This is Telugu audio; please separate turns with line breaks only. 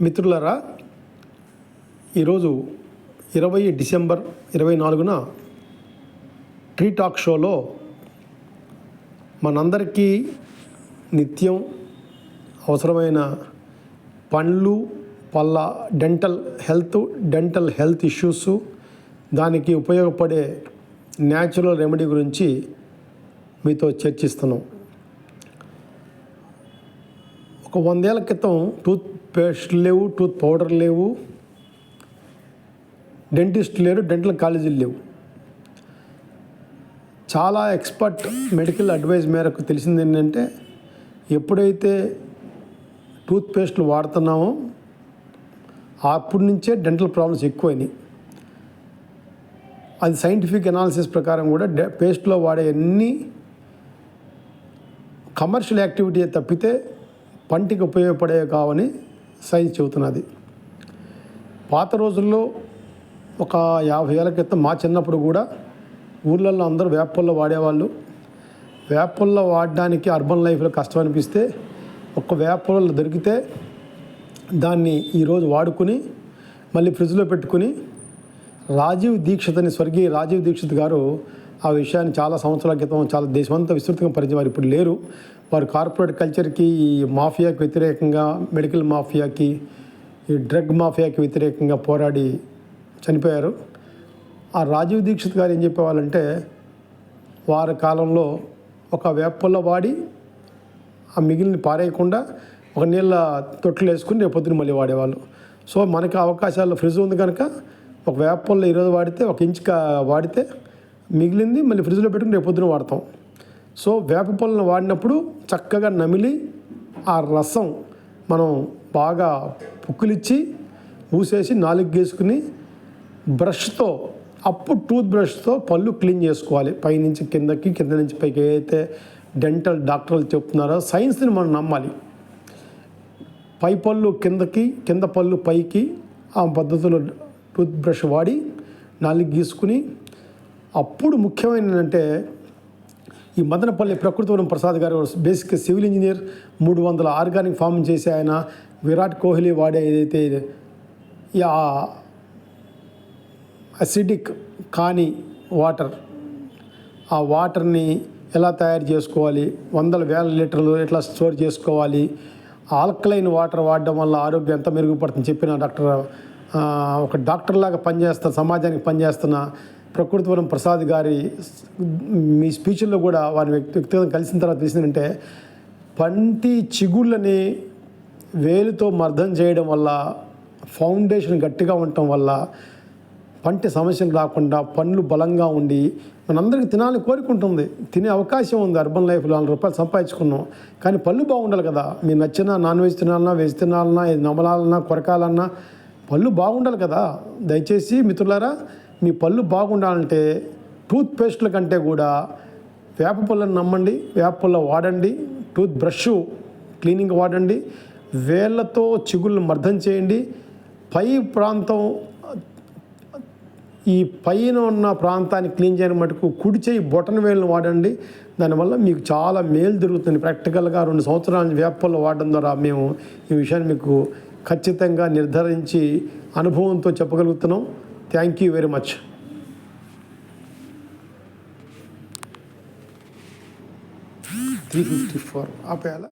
మిత్రులరా ఈరోజు ఇరవై డిసెంబర్ ఇరవై నాలుగున ట్రీ టాక్ షోలో మనందరికీ నిత్యం అవసరమైన పండ్లు పళ్ళ dental health dental health issues దానికి ఉపయోగపడే న్యాచురల్ రెమెడీ గురించి మీతో చర్చిస్తున్నాం. ఒక వందేళ్ళ క్రితం టూత్ పేస్ట్లు లేవు టూత్ పౌడర్ లేవు డెంటిస్ట్ లేరు డెంటల్ కాలేజీలు లేవు. చాలా ఎక్స్పర్ట్ మెడికల్ అడ్వైజ్ మేరకు తెలిసింది ఏంటంటే ఎప్పుడైతే టూత్ పేస్ట్లు వాడుతున్నామో అప్పటి నుంచే డెంటల్ ప్రాబ్లమ్స్ ఎక్కువైనాయి. అది సైంటిఫిక్ అనాలిసిస్ ప్రకారం కూడా డె పేస్ట్లో వాడే అన్ని కమర్షియల్ యాక్టివిటీ తప్పితే పంటికి ఉపయోగపడే కావని సైన్స్ చెబుతున్నది. పాత రోజుల్లో ఒక యాభై ఏళ్ళ క్రితం మా చిన్నప్పుడు కూడా ఊళ్ళల్లో అందరూ వేపల్లో వాడేవాళ్ళు. వేపల్లో వాడడానికి అర్బన్ లైఫ్లో కష్టం అనిపిస్తే ఒక్క వేపల్లో దొరికితే దాన్ని ఈరోజు వాడుకుని మళ్ళీ ఫ్రిడ్జ్లో పెట్టుకుని రాజీవ్ దీక్షిత్ అని స్వర్గీయ రాజీవ్ దీక్షిత్ గారు ఆ విషయాన్ని చాలా సంవత్సరాల క్రితం చాలా దేశమంతా విస్తృతంగా పరిచయం వారు ఇప్పుడు లేరు. వారు కార్పొరేట్ కల్చర్కి ఈ మాఫియాకి వ్యతిరేకంగా మెడికల్ మాఫియాకి ఈ డ్రగ్ మాఫియాకి వ్యతిరేకంగా పోరాడి చనిపోయారు. ఆ రాజీవ్ దీక్షిత్ గారు ఏం చెప్పేవాళ్ళంటే వారి కాలంలో ఒక వేపల్లో వాడి ఆ మిగిలిన పారేయకుండా ఒక నీళ్ళ తొట్లు వేసుకుని రేపు పొద్దున మళ్ళీ వాడేవాళ్ళు. సో మనకి అవకాశాలు ఫ్రిడ్జ్ ఉంది కనుక ఒక వేపల్లో ఈరోజు వాడితే ఒక ఇంచ్ వాడితే మిగిలింది మళ్ళీ ఫ్రిడ్జ్లో పెట్టుకుని రేపు పొద్దున వాడతాం. సో వేప పళ్ళను వాడినప్పుడు చక్కగా నమిలి ఆ రసం మనం బాగా పుక్కులిచ్చి ఊసేసి నాలుగు గీసుకుని బ్రష్తో అప్పుడు టూత్ బ్రష్తో పళ్ళు క్లీన్ చేసుకోవాలి. పైనుంచి కిందకి కింద నుంచి పైకి ఏదైతే డెంటల్ డాక్టర్లు చెప్తున్నారో సైన్స్ని మనం నమ్మాలి. పై పళ్ళు కిందకి కింద పళ్ళు పైకి ఆ పద్ధతిలో టూత్ బ్రష్ వాడి నాలుగు గీసుకుని అప్పుడు ముఖ్యమైన అంటే ఈ మదనపల్లి ప్రకృతివరం ప్రసాద్ గారు బేసిక్ సివిల్ ఇంజనీర్ మూడు వందల ఆర్గానిక్ ఫార్మింగ్ చేసే ఆయన విరాట్ కోహ్లీ వాడే ఏదైతే ఆ అసిడిక్ కాని వాటర్ ఆ వాటర్ని ఎలా తయారు చేసుకోవాలి వందల వేల లీటర్లు ఎట్లా స్టోర్ చేసుకోవాలి ఆల్కలైన్ వాటర్ వాడడం వల్ల ఆరోగ్యం ఎంత మెరుగుపడుతుంది చెప్పిన డాక్టర్ ఒక డాక్టర్ లాగా పనిచేస్తున్న సమాజానికి పనిచేస్తున్న ప్రకృతివరం ప్రసాద్ గారి మీ స్పీచ్ల్లో కూడా వారి వ్యక్తి వ్యక్తిగతం కలిసిన తర్వాత తెలిసిందంటే పంటి చిగుళ్ళని వేలుతో మర్దం చేయడం వల్ల ఫౌండేషన్ గట్టిగా ఉండటం వల్ల పంటి సమస్యలు రాకుండా పండ్లు బలంగా ఉండి మనందరికీ తినాలని కోరుకుంటుంది తినే అవకాశం ఉంది. అర్బన్ లైఫ్లో నాలుగు రూపాయలు సంపాదించుకున్నాం. కానీ పళ్ళు బాగుండాలి కదా. మీరు నచ్చిన నాన్ వెజ్ తినాలన్నా వెజ్ తినాలన్నా నమలాలన్నా కొరకాలన్నా పళ్ళు బాగుండాలి కదా. దయచేసి మిత్రులారా మీ పళ్ళు బాగుండాలంటే టూత్ పేస్ట్ల కంటే కూడా వేప పళ్ళను నమ్మండి వేప పుల్ల వాడండి టూత్ బ్రష్ క్లీనింగ్ వాడండి వేళ్ళతో చిగుళ్ళు మర్దం చేయండి. పై ప్రాంతం ఈ పైన ఉన్న ప్రాంతాన్ని క్లీన్ చేయడం మటుకు కుడి చేయి బొటన్ వేలను వాడండి. దానివల్ల మీకు చాలా మేలు జరుగుతుంది. ప్రాక్టికల్గా రెండు సంవత్సరాల వేపల్లో వాడడం ద్వారా మేము ఈ విషయాన్ని మీకు ఖచ్చితంగా నిర్ధారించి అనుభవంతో చెప్పగలుగుతున్నాం. Thank you very much three fifty four ఆపేయాలా?